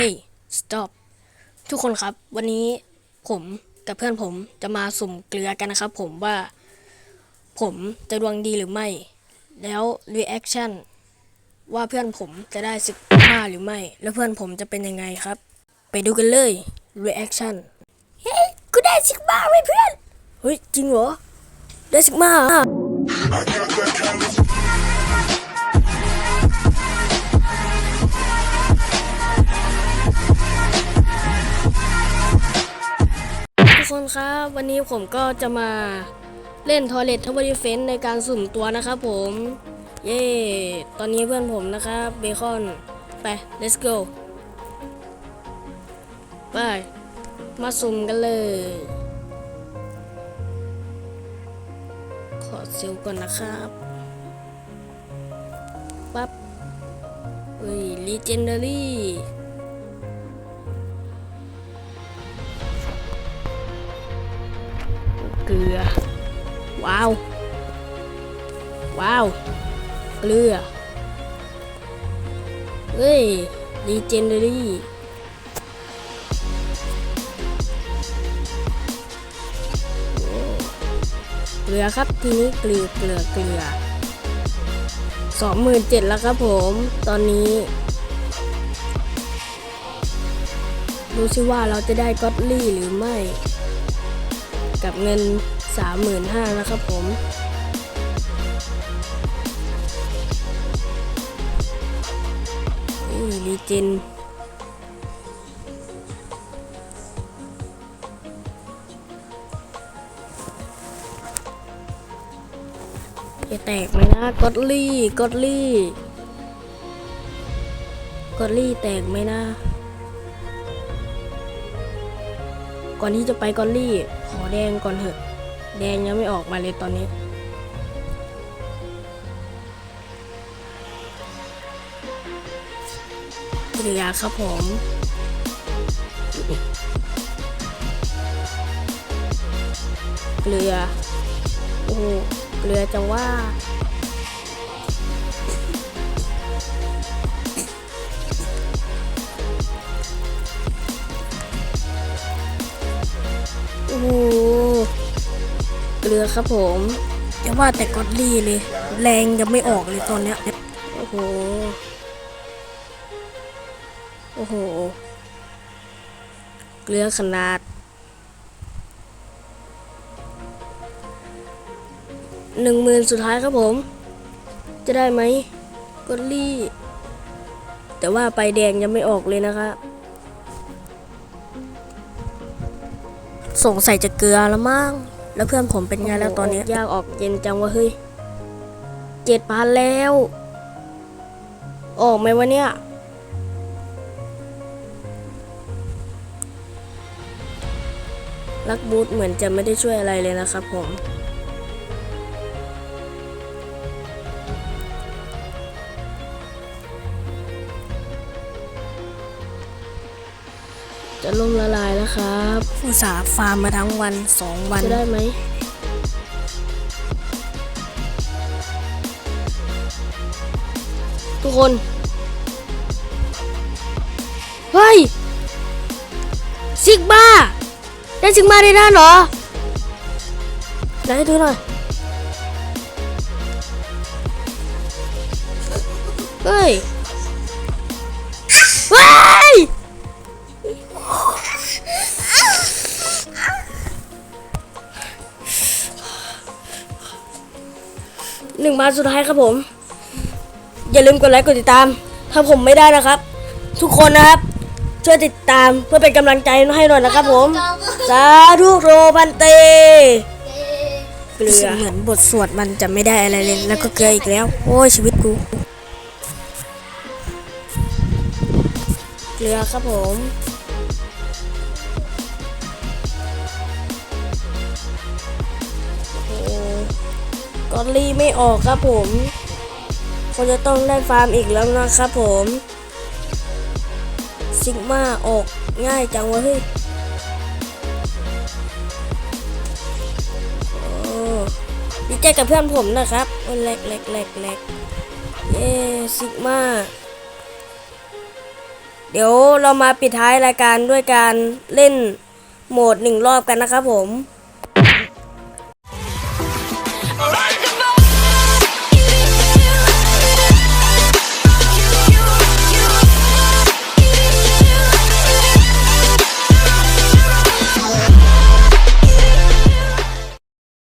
ฮ้ย stop ทุกคนครับ วันนี้ผมกับเพื่อนผมจะมาสุ่มเกลือกันนะครับ ผมว่า ผมจะดวงดีหรือไม่ แล้ว reaction ว่าเพื่อนผมจะได้สิบห้าหรือไม่ แล้วเพื่อนผมจะเป็นยังไงครับ ไปดูกันเลย reaction เฮ้ยกูได้สิกมาไว้เพื่อน เฮ้ย จริงเหรอ ได้สิกมา คนครับ วันนี้ผมก็จะมาเล่นทอเล t ท o เ e r Defense ในการสุ่มตัวนะครับผม เย้ตอนนี้เพื่อนผมนะครับเบคอน ไป let's go ไป มาสุ่มกันเลย ขอเซลก่อนนะครับปั๊บเฮ้ย legendary เกลือ ว้าว ว้าว เกลือ เฮ้ยดีเจนเดอรี่เกลือครับทีนี้เกลือเกลือเกลือสองหมื่นเจ็ดแล้วครับผม ตอนนี้ดูซิว่าเราจะได้ก็อตลี่หรือไม่ กับเงิน 35,000นะครับผม นี่รีเจนจะแตกไหมนะกอดลี่กอดลี่กอดลี่แตกไหมนะ ก่อนที่จะไปกอลลี่ ขอแดงก่อนเถอะ แดงยังไม่ออกมาเลยตอนนี้เกลือครับผมเกลือ โอ้เกลือจังว่าือครับผมอย่าว่าแต่กอดลี่เลย แรงยังไม่ออกเลยตอนเนี้ย โอ้โห โอ้โห เกลือขนาด หนึ่งหมื่นสุดท้ายครับผม จะได้ไหมกอดลี่ แต่ว่าไปแดงยังไม่ออกเลยนะครับสงสัยจะเกลือแล้วมั้ง แล้วเพื่อนผมเป็นไงแล้วตอนนี้ยากออกเย็นจังวะเฮ้ยเจ็ดพันแล้ว ออกไหมวะเนี่ย ลักบูทเหมือนจะไม่ได้ช่วยอะไรเลยนะครับผม จะล่มละลายแล้วครับอุตส่าห์ฟาร์มมาทั้งวันสองวัน จะได้ไหมทุกคน เฮ้ย ซิกบ้า ได้ซิกมาได้ด้านเหรอไหนให้ดูหน่อย เฮ้ย เฮ้ย มาสุดท้ายครับผม อย่าลืมกดไลค์กดติดตาม ถ้าผมไม่ได้นะครับ ทุกคนนะครับ ช่วยติดตามเพื่อเป็นกำลังใจให้หน่อยนะครับผม สาธุโรบันเตเกลือเหมือนบทสวดมันจะไม่ได้อะไรเลย แล้วก็เกลืออีกแล้ว โอ้ยชีวิตกู เกลือครับผม กอลลี่ไม่ออกครับผมคงจะต้องได้ฟาร์มอีกแล้วนะครับผมซิกมาออกง่ายจังวะเฮ้ยโอ้ดีใจกับเพื่อนผมนะครับโอ้แหลกแหลกแหลกแหลกเย้ซิกมาเดี๋ยวเรามาปิดท้ายรายการด้วยการเล่นโหมดหนึ่งรอบกันนะครับผม